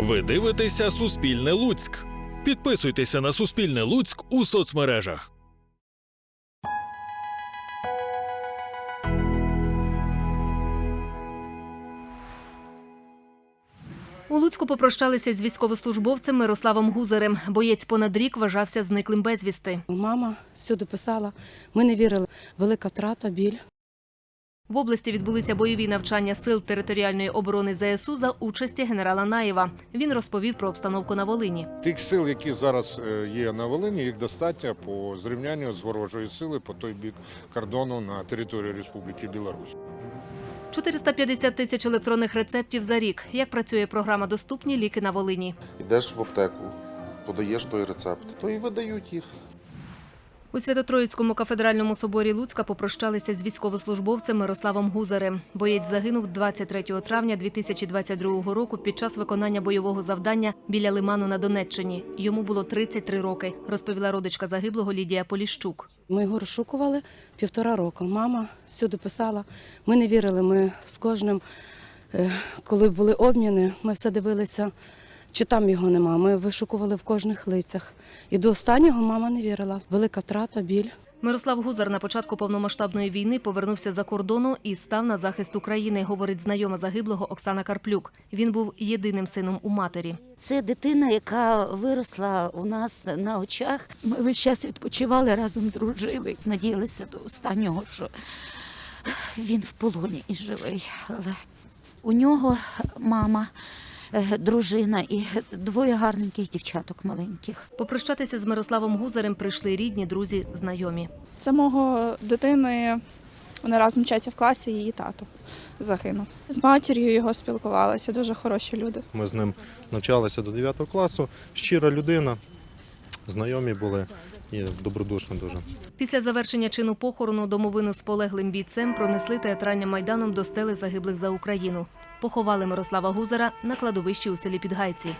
Ви дивитеся Суспільне Луцьк. Підписуйтеся на Суспільне Луцьк у соцмережах. У Луцьку попрощалися з військовослужбовцем Мирославом Гузарем. Боєць понад рік вважався зниклим безвісти. Мама всюди писала, ми не вірили. Велика втрата, біль. В області відбулися бойові навчання сил територіальної оборони ЗСУ за участі генерала Наєва. Він розповів про обстановку на Волині. Тих сил, які зараз е, є на Волині, їх достатньо по зрівнянню з ворожої сили по той бік кордону на території Республіки Білорусь. 450 тисяч електронних рецептів за рік. Як працює програма Доступні ліки на Волині? Йдеш в аптеку, подаєш той рецепт, то і видають їх. У Свято-Троїцькому кафедральному соборі Луцька попрощалися з військовослужбовцем Мирославом Гузарем. Боєць загинув 23 травня 2022 року під час виконання бойового завдання біля лиману на Донеччині. Йому було 33 роки, розповіла родичка загиблого Лідія Поліщук. Ми його розшукували півтора року. Мама всюди писала, ми не вірили. Ми з кожним, е, коли були обміни, ми все дивилися, чи там його нема. Ми вишукували в кожних лицях. І до останнього мама не вірила. Велика втрата, біль. Мирослав Гузар на початку повномасштабної війни повернувся за кордону і став на захист України, говорить знайома загиблого Оксана Карплюк. Він був єдиним сином у матері. Це дитина, яка виросла у нас на очах. Ми весь час відпочивали разом, дружили. Надіялися до останнього, що він в полоні і живий. Але у нього мама, дружина і двоє гарненьких дівчаток маленьких. Попрощатися з Мирославом Гузарем прийшли рідні, друзі, знайомі. Це мого дитини. Вони разом вчаться в класі, її тато загинув. З матір'ю його спілкувалася, дуже хороші люди. Ми з ним навчалися до 9 класу. Щира людина, знайомі були і добродушна дуже. Після завершення чину похорону домовину з полеглим бійцем пронесли театральним майданом до стели загиблих за Україну. Поховали Мирослава Гузара на кладовищі у селі Підгайці.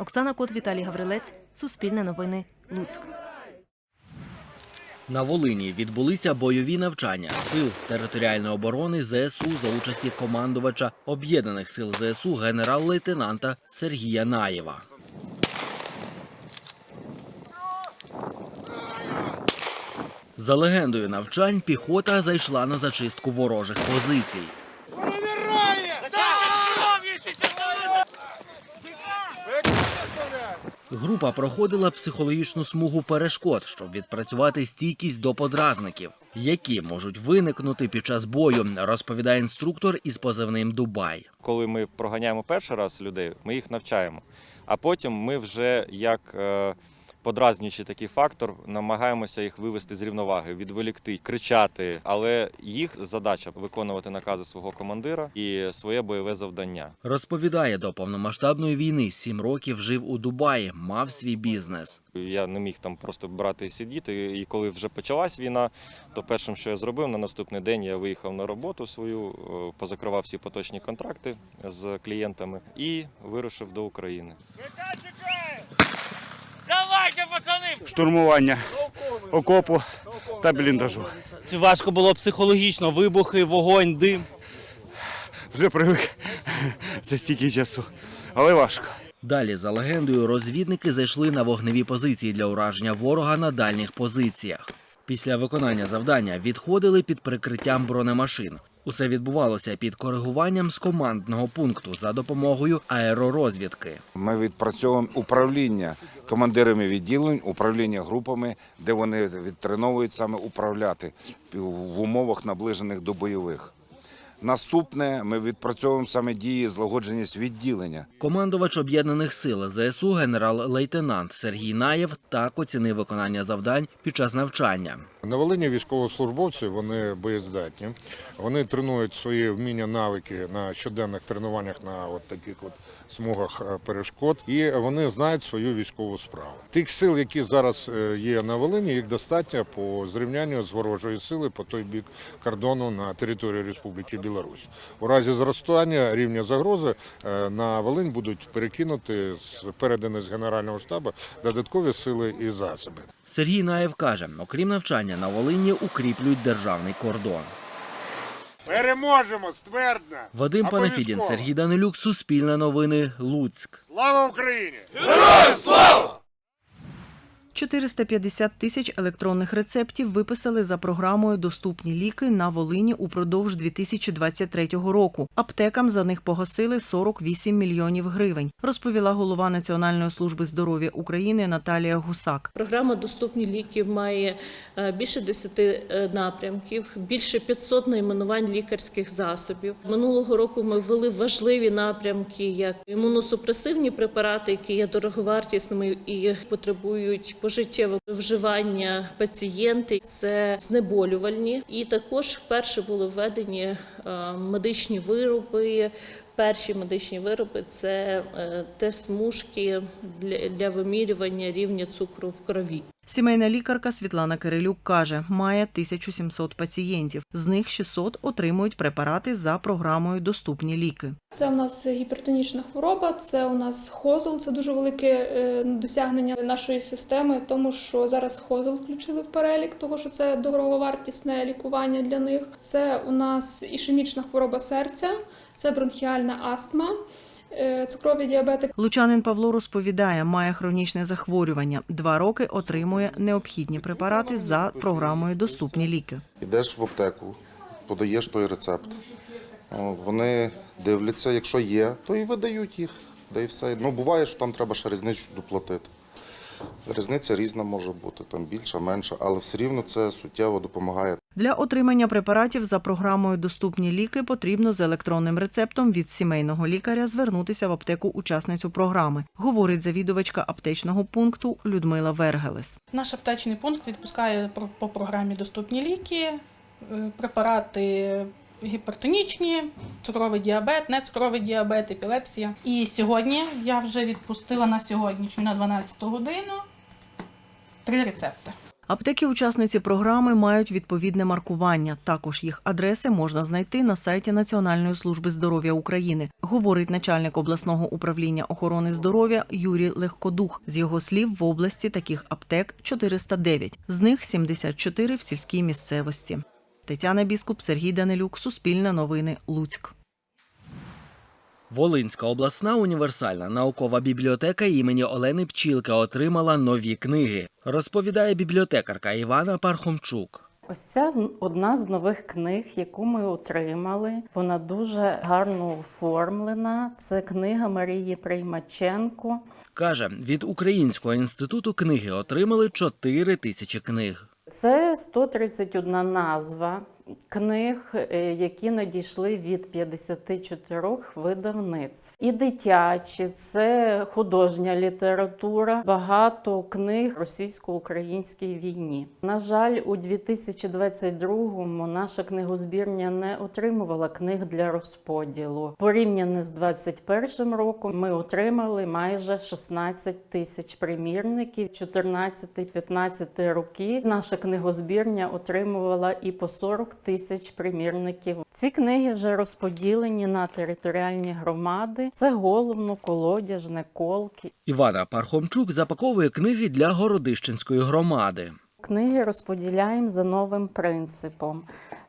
Оксана Кот, Віталій Гаврилець, Суспільне новини, Луцьк. На Волині відбулися бойові навчання сил територіальної оборони ЗСУ за участі командувача об'єднаних сил ЗСУ генерал-лейтенанта Сергія Наєва. За легендою навчань піхота зайшла на зачистку ворожих позицій. Група проходила психологічну смугу перешкод, щоб відпрацювати стійкість до подразників, які можуть виникнути під час бою, розповідає інструктор із позивним Дубай. коли ми проганяємо перший раз людей, ми їх навчаємо. А потім ми вже як подразнюючий такий фактор намагаємося їх вивести з рівноваги, відволікти, кричати. Але їх задача виконувати накази свого командира і своє бойове завдання. Розповідає, до повномасштабної війни сім років жив у Дубаї, мав свій бізнес. Я не міг там просто брати і сидіти. І коли вже почалась війна, то першим, що я зробив, на наступний день я виїхав на роботу свою, е, позакривав всі поточні контракти з клієнтами і вирушив до України. Штурмування окопу та бліндажу. Чи важко було психологічно? Вибухи, вогонь, дим. Вже привик за стільки часу, але важко. Далі, за легендою, розвідники зайшли на вогневі позиції для ураження ворога на дальніх позиціях. Після виконання завдання відходили під прикриттям бронемашин. Усе відбувалося під коригуванням з командного пункту за допомогою аеророзвідки. Ми відпрацьовуємо управління командирами відділень, управління групами, де вони відтреновують саме управляти в умовах наближених до бойових. Наступне ми відпрацьовуємо саме дії злагодженість відділення. Командувач об'єднаних сил ЗСУ генерал-лейтенант Сергій Наєв так оцінив виконання завдань під час навчання. На Волині військовослужбовці вони боєздатні. Вони тренують свої вміння, навики на щоденних тренуваннях на от таких от смугах е, перешкод, і вони знають свою військову справу. Тих сил, які зараз е, є на Волині, їх достатньо по зрівнянню з ворожої сили по той бік кордону на території Республіки Білорусь. У разі зростання рівня загрози е, на Волинь будуть перекинути з передані з Генерального штабу додаткові сили і засоби. Сергій Наєв каже, окрім навчання, на Волині укріплюють державний кордон. Переможемо ствердно. Вадим Панафідін, Сергій Данилюк, Суспільне новини, Луцьк. Слава Україні! 450 тисяч електронних рецептів виписали за програмою Доступні ліки на Волині упродовж 2023 року. Аптекам за них погасили 48 мільйонів гривень, розповіла голова Національної служби здоров'я України Наталія Гусак. Програма Доступні ліки має е, більше 10 е, напрямків, більше 500 найменувань лікарських засобів. Минулого року ми ввели важливі напрямки, як імуносупресивні препарати, які є дороговартісними і потребують пожиттєвого вживання пацієнти. Це знеболювальні, і також вперше були введені е, медичні вироби. Перші медичні вироби це те тест-смужки для, для вимірювання рівня цукру в крові. Сімейна лікарка Світлана Кирилюк каже, має 1700 пацієнтів. З них 600 отримують препарати за програмою Доступні ліки. Це у нас гіпертонічна хвороба, це у нас хозол, це дуже велике е, досягнення нашої системи, тому що зараз хозол включили в перелік, тому що це дороговартісне лікування для них. Це у нас ішемічна хвороба серця, це бронхіальна астма, цукровий діабет Лучанин Павло розповідає, має хронічне захворювання. Два роки отримує необхідні препарати за програмою Доступні ліки. Ідеш в аптеку, подаєш той рецепт. Вони дивляться, якщо є, то і видають їх. Да і все. Ну, буває, що там треба ще різницю доплатити. Різниця різна може бути, там більша, менша, але все рівно це суттєво допомагає. Для отримання препаратів за програмою Доступні ліки потрібно з електронним рецептом від сімейного лікаря звернутися в аптеку учасницю програми, говорить завідувачка аптечного пункту Людмила Вергелес. Наш аптечний пункт відпускає про- по програмі доступні ліки, е, препарати гіпертонічні, цукровий діабет, нецукровий діабет, епілепсія. І сьогодні я вже відпустила на сьогоднішню на 12 годину три рецепти. Аптеки учасниці програми мають відповідне маркування. Також їх адреси можна знайти на сайті Національної служби здоров'я України, говорить начальник обласного управління охорони здоров'я Юрій Легкодух. З його слів, в області таких аптек 409, з них 74 в сільській місцевості. Тетяна Біскуп, Сергій Данилюк, Суспільне новини, Луцьк. Волинська обласна універсальна наукова бібліотека імені Олени Пчілки отримала нові книги, розповідає бібліотекарка Івана Пархомчук. Ось ця з- одна з нових книг, яку ми отримали. Вона дуже гарно оформлена. Це книга Марії Приймаченко. Каже, від Українського інституту книги отримали 4 тисячі книг. Це 131 назва книг, е, які надійшли від 54 видавництв. І дитячі, це художня література, багато книг російсько-українській війні. На жаль, у 2022-му наша книгозбірня не отримувала книг для розподілу. Порівняно з 2021 роком ми отримали майже 16 тисяч примірників. 14-15 роки наша книгозбірня отримувала і по 40 тисяч примірників. Ці книги вже розподілені на територіальні громади. Це головно, колодяжне, колки. Івана Пархомчук запаковує книги для Городищенської громади. Книги розподіляємо за новим принципом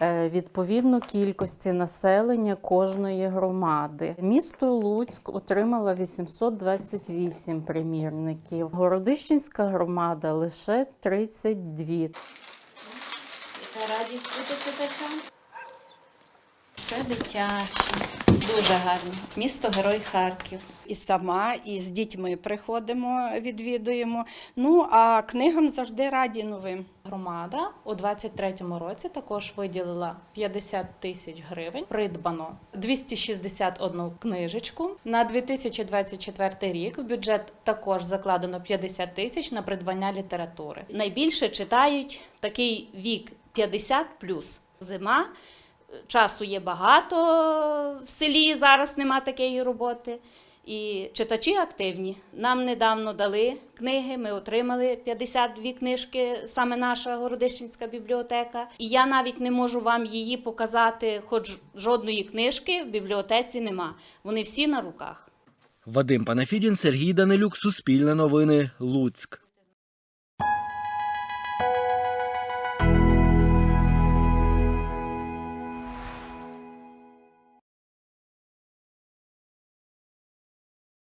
е, відповідно кількості населення кожної громади. Місто Луцьк отримало 828 примірників. Городищенська громада лише 32. Радість бути читачам. Це дитяче, дуже гарно. Місто Герой Харків. І сама, і з дітьми приходимо, відвідуємо. Ну а книгам завжди раді новим. Громада у 23-му році також виділила 50 тисяч гривень. Придбано 261 книжечку. На 2024 рік в бюджет також закладено 50 тисяч на придбання літератури. Найбільше читають такий вік 50 плюс Зима, часу є багато в селі, зараз нема такої роботи. І читачі активні. Нам недавно дали книги, ми отримали 52 книжки, саме наша Городищенська бібліотека. І я навіть не можу вам її показати, хоч жодної книжки в бібліотеці нема. Вони всі на руках. Вадим Панафідін, Сергій Данилюк, Суспільне новини, Луцьк.